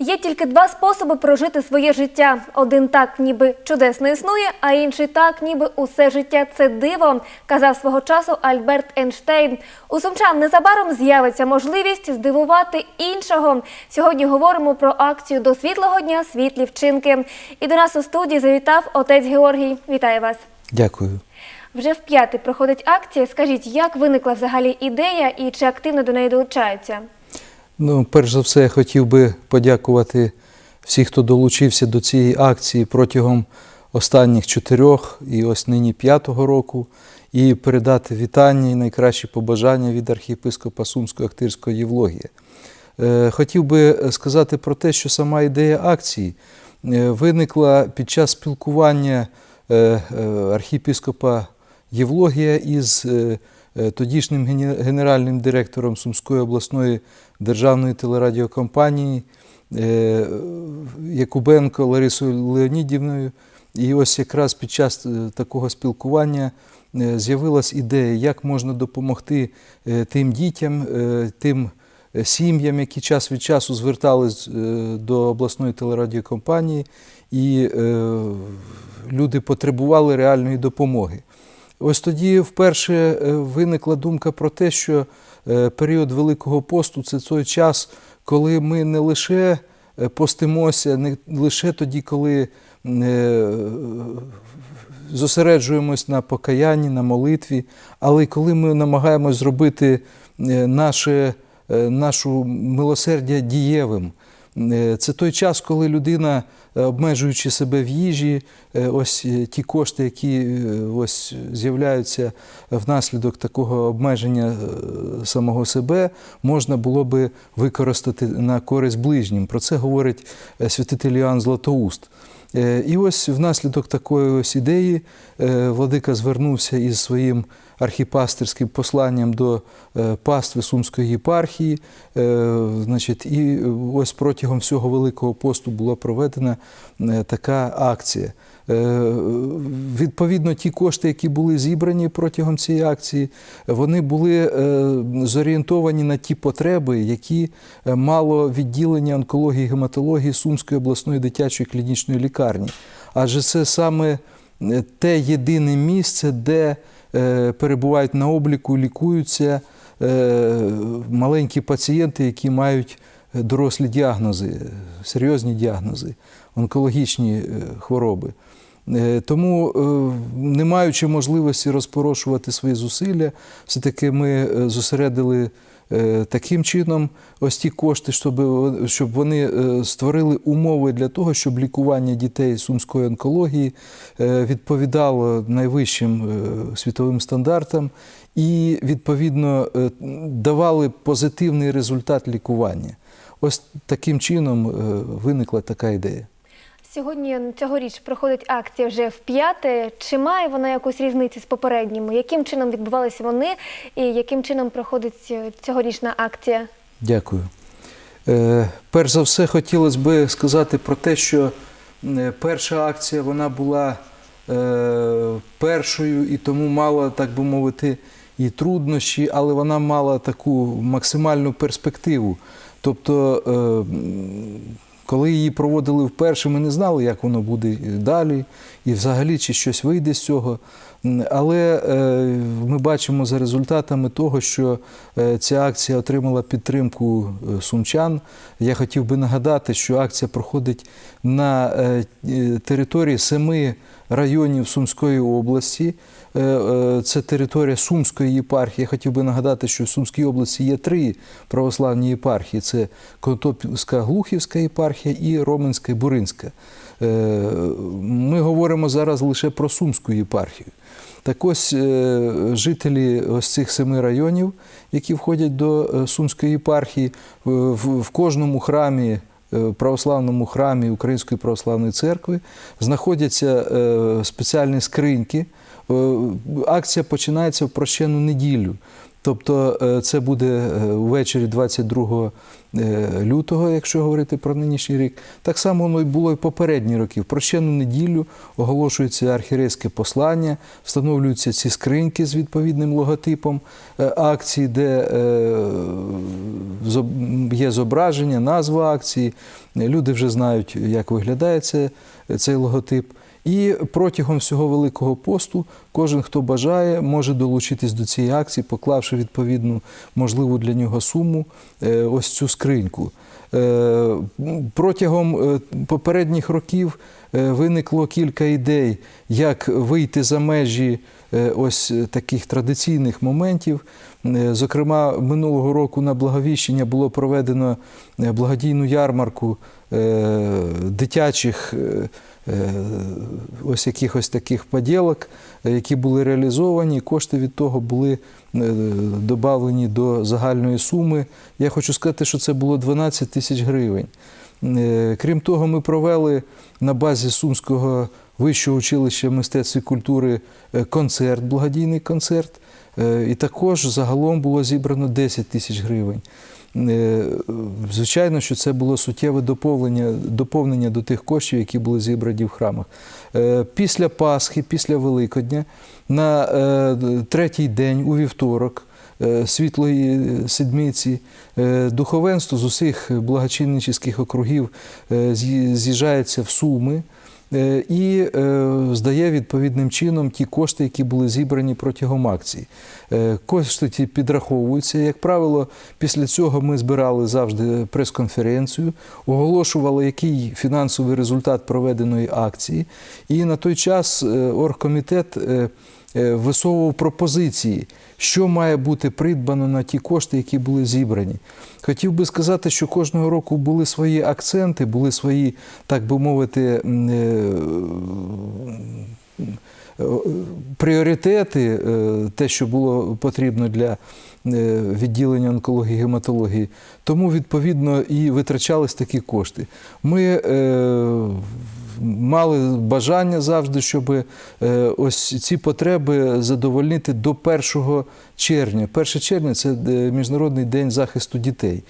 Є тільки два способи прожити своє життя. Один так, ніби чудесно існує, а інший так, ніби усе життя це диво, казав свого часу Альберт Ейнштейн. У сумчан незабаром з'явиться можливість здивувати іншого. Сьогодні говоримо про акцію до світлого дня світлі вчинки. І до нас у студії завітав отець Георгій. Вітаю вас. Дякую. Вже в п'яте проходить акція. Скажіть, як виникла взагалі ідея і чи активно до неї долучаються? Ну, перш за все, я хотів би подякувати всім, хто долучився до цієї акції протягом останніх чотирьох і ось нині п'ятого року, і передати вітання і найкращі побажання від архієпископа Сумського Ахтирського Євлогія. Е, Хотів би сказати про те, що сама ідея акції е, виникла під час спілкування е, архієпископа Євлогія із тодішнім генеральним директором Сумської обласної державної телерадіокомпанії е, Якубенко Ларисою Леонідівною. І ось якраз під час е, такого спілкування е, з'явилась ідея, як можна допомогти е, тим дітям, е, тим е, сім'ям, які час від часу звертались е, до обласної телерадіокомпанії, і е, люди потребували реальної допомоги. Ось тоді вперше е, виникла думка про те, що е, період Великого посту це той час, коли ми не лише е, постимося, не лише тоді, коли зосереджуємось на покаянні, на молитві, але й коли ми намагаємось зробити наше, нашу милосердя дієвим. Е, Це той час, коли людина, е, обмежуючи себе в їжі, е, ось ті кошти, які ось з'являються внаслідок такого обмеження самого себе, можна було би використати на користь ближнім. Про це говорить святитель Іоанн Златоуст. Е, І ось внаслідок такої ось ідеї е, владика звернувся із своїм архіпастерським посланням до е, пастви Сумської єпархії. Значить, і ось протягом всього Великого посту була проведена така акція. Е, Відповідно, ті кошти, які були зібрані протягом цієї акції, вони були е, зорієнтовані на ті потреби, які е, мало відділення онкології і гематології Сумської обласної дитячої клінічної лікарні. Адже це саме те єдине місце, де перебувають на обліку, лікуються маленькі пацієнти, які мають дорослі діагнози, серйозні діагнози, онкологічні хвороби. Е, Тому, е, не маючи можливості розпорошувати свої зусилля, все-таки ми е, зосередили таким чином ось ті кошти, щоб, вони створили умови для того, щоб лікування дітей сумської онкології відповідало найвищим світовим стандартам і, відповідно, давали позитивний результат лікування. Ось таким чином виникла така ідея. Сьогодні цьогоріч проходить акція вже в п'яте. Чи має вона якусь різницю з попередніми? Яким чином відбувалися вони і яким чином проходить е, цьогорічна акція? Дякую. Е, Перш за все, хотілося б сказати про те, що е, перша акція вона була е, першою і тому мала, так би мовити, і труднощі, але вона мала таку максимальну перспективу. Тобто, е, коли її проводили вперше, ми не знали, як воно буде далі, і взагалі чи щось вийде з цього. Але е, ми бачимо за результатами того, що е, ця акція отримала підтримку е, сумчан. Я хотів би нагадати, що акція проходить на території семи районів Сумської області. Е, е, Це територія Сумської єпархії. Я хотів би нагадати, що в Сумській області є три православні єпархії: це Конотопська Глухівська єпархія і Роменська і Буринська. Е, Ми говоримо зараз лише про Сумську єпархію. Так ось жителі ось цих семи районів, які входять до Сумської єпархії, в, кожному храмі, православному храмі Української православної церкви знаходяться е, спеціальні скриньки. Е, Акція починається в прощену неділю. Тобто е, це буде е, ввечері 22 е, лютого, якщо говорити про нинішній рік. Так само воно і було і попередні роки. В прощену неділю оголошується архірейське послання, встановлюються ці скриньки з відповідним логотипом е, акції, де е, є зображення, назва акції. Люди вже знають, як виглядає цей логотип. І протягом всього Великого посту кожен, хто бажає, може долучитись до цієї акції, поклавши відповідну можливу для нього суму, е, ось цю скриньку. Е, Протягом е, попередніх років виникло кілька ідей, як вийти за межі ось таких традиційних моментів. Зокрема, минулого року на Благовіщення було проведено благодійну ярмарку дитячих ось якихось таких поділок, е, які були реалізовані. Кошти від того були е, додавлені до загальної суми. Я хочу сказати, що це було 12 тисяч гривень. Е, Крім того, ми провели на базі Сумського вищого училища мистецтв і культури е, концерт, благодійний концерт. Е, І також загалом було зібрано 10 тисяч гривень. Е, Звичайно, що це було суттєве доповнення, доповнення до тих коштів, які були зібрані в храмах. Е, Після Пасхи, після Великодня, на е, третій день, у вівторок, Світлої Седмиці, духовенство з усіх благочинницьких округів з'їжджається в Суми і е, здає відповідним чином ті кошти, які були зібрані протягом акції. Е, Кошти ті підраховуються. Як правило, після цього ми збирали завжди прес-конференцію, оголошували, який фінансовий результат проведеної акції. І на той час е, оргкомітет е, е, висовував пропозиції, що має бути придбано на ті кошти, які були зібрані. Хотів би сказати, що кожного року були свої акценти, були свої, так би мовити, е, е, пріоритети, е, те, що було потрібно для е, відділення онкології гематології. Тому, відповідно, і витрачались такі кошти. Ми е, мали бажання завжди, щоб е, ось ці потреби задовольнити до 1 червня. 1 червня це е, Міжнародний день захисту дітей.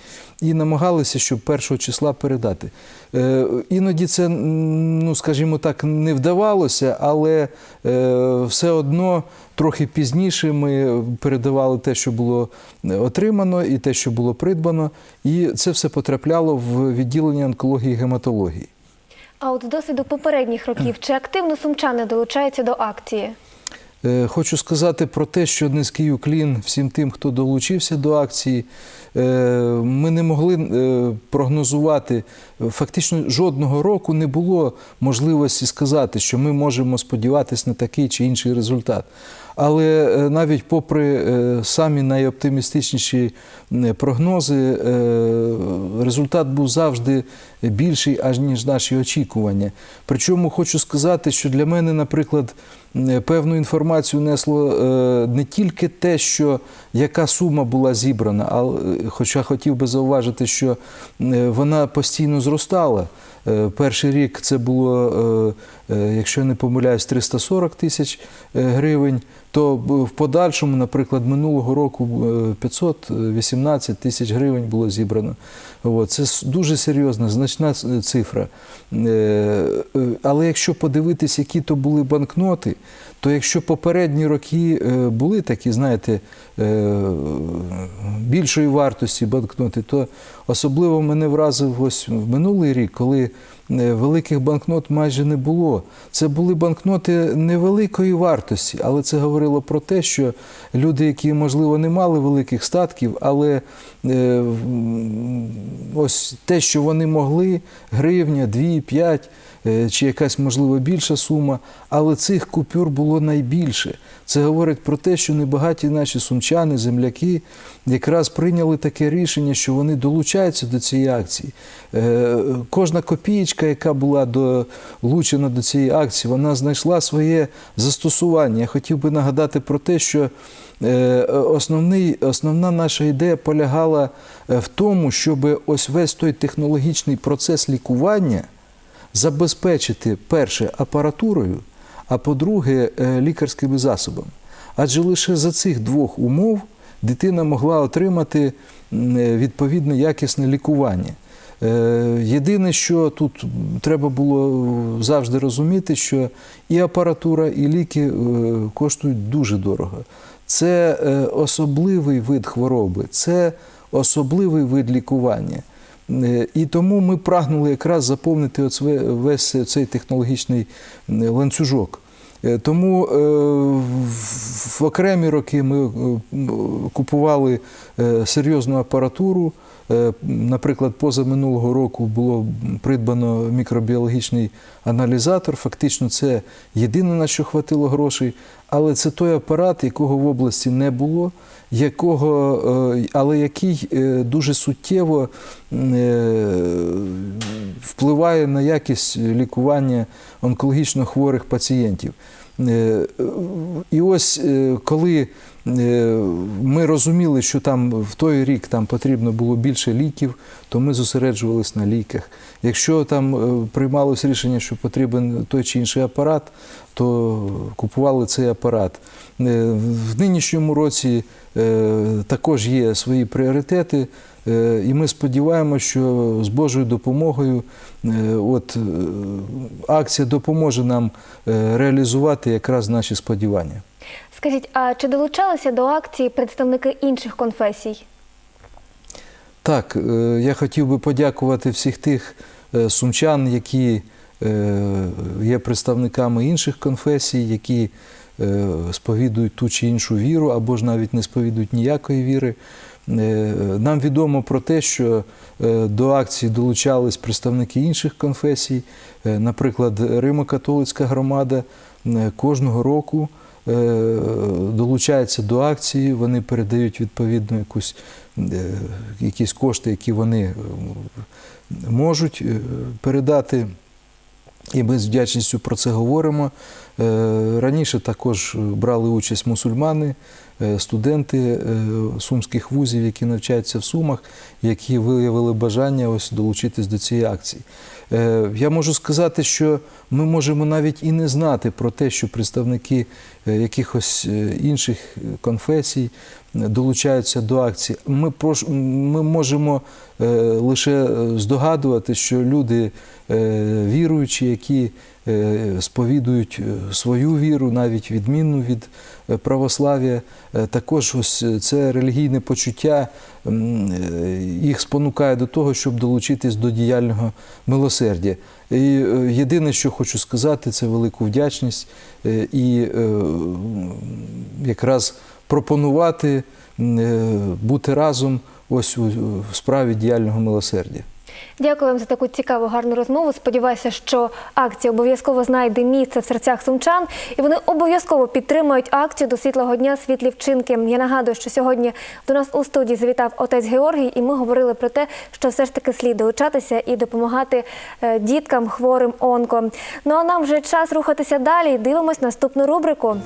І намагалися, щоб 1 числа передати. Е, Іноді це, ну скажімо так, не вдавалося, але е, все одно трохи пізніше ми передавали те, що було отримано, і те, що було придбано, і це все потрапляло в відділення онкології і гематології. А от з досвіду попередніх років чи активно сумчани долучаються до акції? Е, Хочу сказати про те, що низький уклін всім тим, хто долучився до акції. Е, Ми не могли е, прогнозувати. Фактично жодного року не було можливості сказати, що ми можемо сподіватися на такий чи інший результат. Але навіть попри самі найоптимістичніші прогнози, результат був завжди більший, аж ніж наші очікування. Причому хочу сказати, що для мене, наприклад, певну інформацію несло е, не тільки те, що яка сума була зібрана, а хоча хотів би зауважити, що е, вона постійно зростала. Е, Перший рік це було, е, е, якщо не помиляюсь, 340 тисяч е, гривень. То в подальшому, наприклад, минулого року е, 518 тисяч гривень було зібрано. Це дуже серйозна, значна цифра. Е, е, Але якщо подивитись, які то були банкноти, то якщо попередні роки е, були такі, знаєте, е, більшої вартості банкноти, то особливо мене вразив ось минулий рік, коли великих банкнот майже не було. Це були банкноти невеликої вартості, але це говорило про те, що люди, які, можливо, не мали великих статків, але е, ось те, що вони могли, гривня, 2, 5, е, чи якась, можливо, більша сума, але цих купюр було найбільше. Це говорить про те, що небагаті наші сумчани, земляки якраз прийняли таке рішення, що вони долучаються до цієї акції. Е, Кожна копієчка, яка була долучена до цієї акції, вона знайшла своє застосування. Я хотів би нагадати про те, що е, основний, основна наша ідея полягала е, в тому, щоб ось весь той технологічний процес лікування забезпечити перше апаратурою, а по-друге, е, лікарськими засобами. Адже лише за цих двох умов дитина могла отримати відповідне якісне лікування. Е, Єдине, що тут треба було завжди розуміти, що і апаратура, і ліки е, коштують дуже дорого. Це е, особливий вид хвороби, це особливий вид лікування. І тому ми прагнули якраз заповнити весь цей технологічний ланцюжок. Тому в- окремі роки ми купували серйозну апаратуру. Е, Наприклад, поза минулого року було придбано мікробіологічний аналізатор. Фактично, це єдине на що хватило грошей, але це той апарат, якого в області не було, якого, е, але який е, дуже суттєво впливає на якість лікування онкологічно хворих пацієнтів. Е, І ось е, коли е, ми розуміли, що там в той рік там потрібно було більше ліків, то ми зосереджувалися на ліках. Якщо там приймалось рішення, що потрібен той чи інший апарат, то купували цей апарат. В нинішньому році також є свої пріоритети. Е, І ми сподіваємося, що з Божою допомогою е, от, е, акція допоможе нам реалізувати якраз наші сподівання. Скажіть, а чи долучалися до акції представники інших конфесій? Так, я хотів би подякувати всіх тих сумчан, які є представниками інших конфесій, які сповідують ту чи іншу віру, або ж навіть не сповідують ніякої віри. Е, Нам відомо про те, що е, до акції долучались представники інших конфесій, Е, наприклад, Римо-католицька громада кожного року долучається до акції, вони передають відповідно якусь, якісь кошти, які вони можуть передати. І ми з вдячністю про це говоримо. Раніше також брали участь мусульмани, студенти е, сумських вузів, які навчаються в Сумах, які виявили бажання ось долучитись до цієї акції. Е, Я можу сказати, що ми можемо навіть і не знати про те, що представники е, якихось е, інших конфесій долучаються до акції. Ми, ми можемо лише здогадувати, що люди віруючі, які сповідують свою віру, навіть відмінну від православ'я, також ось це релігійне почуття їх спонукає до того, щоб долучитись до діяльного милосердя. І е, єдине, що хочу сказати, це велику вдячність е, і е, якраз пропонувати бути разом ось у справі діяльного милосердя. Дякую вам за таку цікаву гарну розмову. Сподіваюся, що акція обов'язково знайде місце в серцях сумчан, і вони обов'язково підтримують акцію до світлого дня світлі вчинки. Я нагадую, що сьогодні до нас у студії завітав отець Георгій, і ми говорили про те, що все ж таки слід долучатися і допомагати е, діткам хворим онко. Ну а нам вже час рухатися далі. Дивимось наступну рубрику.